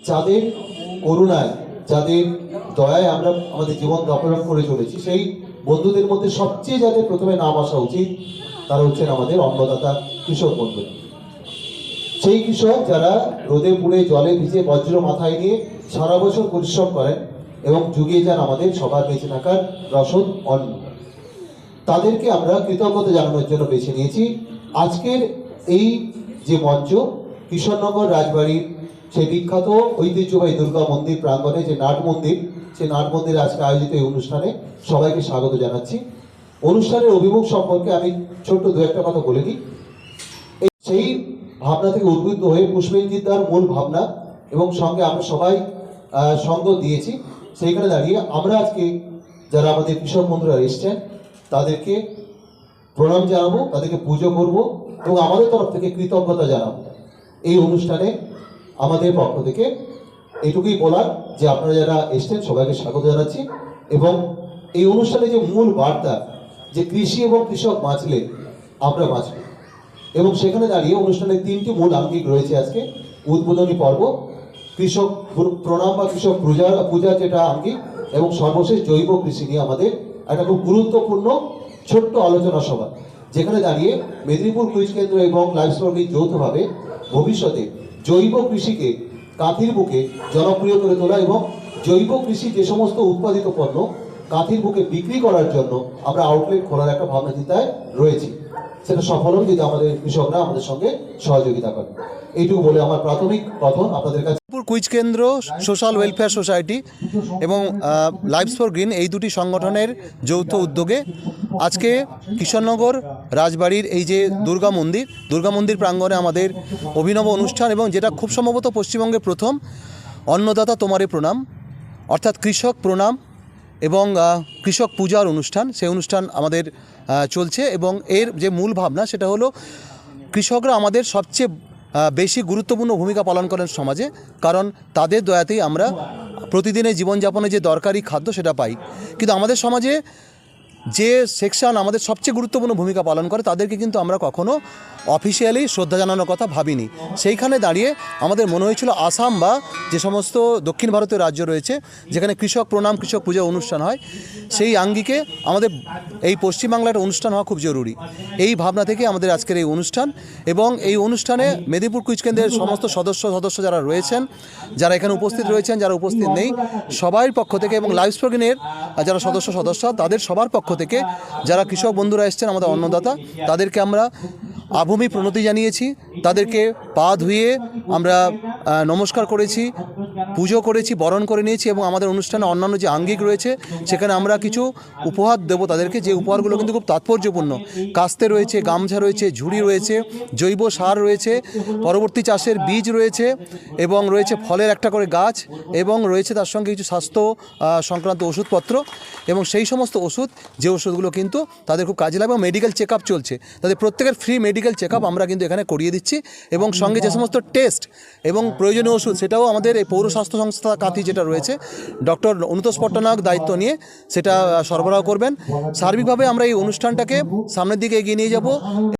যাদের করুণায়, যাদের দয়ায় আমরা আমাদের জীবন যাপন করে চলেছি, সেই বন্ধুদের মধ্যে সবচেয়ে যাদের প্রথমে নাম আসা উচিত, তারা হচ্ছেন আমাদের অন্নদাতা কৃষক বন্ধু। সেই কৃষক যারা রোদে পুড়ে জলে ভিজে বজ্র মাথায় নিয়ে সারা বছর পরিশ্রম করেন এবং যুগিয়ে যান আমাদের সবার বেঁচে থাকার রসদ অন্ন। তাদেরকে আমরা কৃতজ্ঞতা জানানোর জন্য বেছে নিয়েছি। আজকের এই যে মঞ্চ, কিশোরনগর রাজবাড়ির সেই বিখ্যাত ঐতিহ্যবাহী দুর্গা মন্দির প্রাঙ্গণে যে নাট মন্দির সেই নাট মন্দিরে আজকে আয়োজিত এই অনুষ্ঠানে সবাইকে স্বাগত জানাচ্ছি। অনুষ্ঠানের অভিমুখ সম্পর্কে আমি ছোট্ট দু একটা কথা বলে দিই সেই ভাবনা থেকে উদ্বুদ্ধ হয়ে পুষ্পেন্দ্রিতার মূল ভাবনা এবং সঙ্গে আমরা সবাই সঙ্গ দিয়েছি। সেইখানে দাঁড়িয়ে আমরা আজকে যারা আমাদের কৃষক বন্ধুরা এসছেন, তাদেরকে প্রণাম জানাব, তাদেরকে পুজো করব এবং আমাদের তরফ থেকে কৃতজ্ঞতা জানাব। এই অনুষ্ঠানে আমাদের পক্ষ থেকে এটুকুই বলার যে আপনারা যারা এসছেন, সবাইকে স্বাগত জানাচ্ছি। এবং এই অনুষ্ঠানে যে মূল বার্তা, যে কৃষি এবং কৃষক বাঁচলে আমরা বাঁচব। এবং সেখানে দাঁড়িয়ে অনুষ্ঠানের তিনটি মূল আঙ্গিক রয়েছে আজকে। উদ্বোধনী পর্ব, কৃষক প্র- প্রণাম বা কৃষক পূজা পূজা যেটা আঙ্গিক, এবং সর্বশেষ জৈব কৃষি নিয়ে আমাদের একটা খুব গুরুত্বপূর্ণ ছোট্ট আলোচনা সভা, যেখানে দাঁড়িয়ে মেদিনীপুর কুইজ কেন্দ্র এবং লাইফস্টক যৌথভাবে ভবিষ্যতে জৈব কৃষিকে কাঁথির বুকে জনপ্রিয় করে তোলা এবং জৈব কৃষি যে সমস্ত উৎপাদিত পণ্য কাঁথির বুকে বিক্রি করার জন্য আমরা আউটলেট খোলার একটা ভাবনা চিন্তায় রয়েছি। সেটা সফল হবে যদি আমাদের কৃষকরা আমাদের সঙ্গে সহযোগিতা করে। এইটুকু বলে আমার প্রাথমিক কথন আপনাদের কাছে। কুইজ কেন্দ্র, সোশ্যাল ওয়েলফেয়ার সোসাইটি এবং লাইফস ফর গ্রিন এই দুটি সংগঠনের যৌথ উদ্যোগে আজকে কিশোরনগর রাজবাড়ির এই যে দুর্গা মন্দির দুর্গা মন্দির প্রাঙ্গণে আমাদের অভিনব অনুষ্ঠান এবং যেটা খুব সম্ভবত পশ্চিমবঙ্গের প্রথম, অন্নদাতা তোমারে প্রণাম, অর্থাৎ কৃষক প্রণাম এবং কৃষক পূজার অনুষ্ঠান, সেই অনুষ্ঠান আমাদের চলছে এবং এর যে মূল ভাবনা সেটা হলো কৃষকরা আমাদের সবচেয়ে বেশি গুরুত্বপূর্ণ ভূমিকা পালন করেন সমাজে। কারণ তাদের দয়াতেই আমরা প্রতিদিনের জীবনযাপনে যে দরকারি খাদ্য সেটা পাই। কিন্তু আমাদের সমাজে যে সেকশন আমাদের সবচেয়ে গুরুত্বপূর্ণ ভূমিকা পালন করে, তাদেরকে কিন্তু আমরা কখনো অফিসিয়ালি শ্রদ্ধা জানানোর কথা ভাবিনি। সেইখানে দাঁড়িয়ে আমাদের মনে হয়েছিল আসাম বা যে সমস্ত দক্ষিণ ভারতীয় রাজ্য রয়েছে, যেখানে কৃষক প্রণাম, কৃষক পূজা অনুষ্ঠান হয়, সেই আঙ্গিকে আমাদের এই পশ্চিমবাংলার অনুষ্ঠান হওয়া খুব জরুরি। এই ভাবনা থেকে আমাদের আজকের এই অনুষ্ঠান এবং এই অনুষ্ঠানে মেদিনীপুর কুইজ কেন্দ্রের সমস্ত সদস্য সদস্য যারা রয়েছেন, যারা এখানে উপস্থিত রয়েছেন, যারা উপস্থিত নেই সবার পক্ষ থেকে এবং লাইভ স্প্রোগিনের যারা সদস্য সদস্য, তাদের সবার পক্ষ থেকে যারা কৃষক বন্ধুরা এসছেন আমাদের অন্নদাতা তাদেরকে আমরা আভূমি প্রণতি জানিয়েছি। তাদেরকে পা ধুয়ে আমরা নমস্কার করেছি, পুজো করেছি, বরণ করে নিয়েছি এবং আমাদের অনুষ্ঠানে অন্যান্য যে আঙ্গিক রয়েছে, সেখানে আমরা কিছু উপহার দেবো তাদেরকে। যে উপহারগুলো কিন্তু খুব তাৎপর্যপূর্ণ। কাস্তে রয়েছে, গামছা রয়েছে, ঝুড়ি রয়েছে, জৈব সার রয়েছে, পরবর্তী চাষের বীজ রয়েছে এবং রয়েছে ফলের একটা করে গাছ এবং রয়েছে তার সঙ্গে কিছু স্বাস্থ্য সংক্রান্ত ওষুধপত্র এবং সেই সমস্ত ওষুধ, যে ওষুধগুলো কিন্তু তাদের খুব কাজে লাগবে মেডিকেল চেক চলছে। তাদের প্রত্যেকের ফ্রি মেডিকেল চেক আমরা কিন্তু এখানে করিয়ে দিচ্ছি এবং সঙ্গে যে সমস্ত টেস্ট এবং প্রয়োজনীয় ওষুধ সেটাও আমাদের এই পৌর স্বাস্থ্য সংস্থা কাতি যেটা রয়েছে ডক্টর অনুতোষ পট্টনায়ক দায়িত্ব নিয়ে সেটা সরবরাহ করবেন। সার্বিকভাবে আমরা এই অনুষ্ঠানটাকে সামনের দিকে এগিয়ে নিয়ে যাব।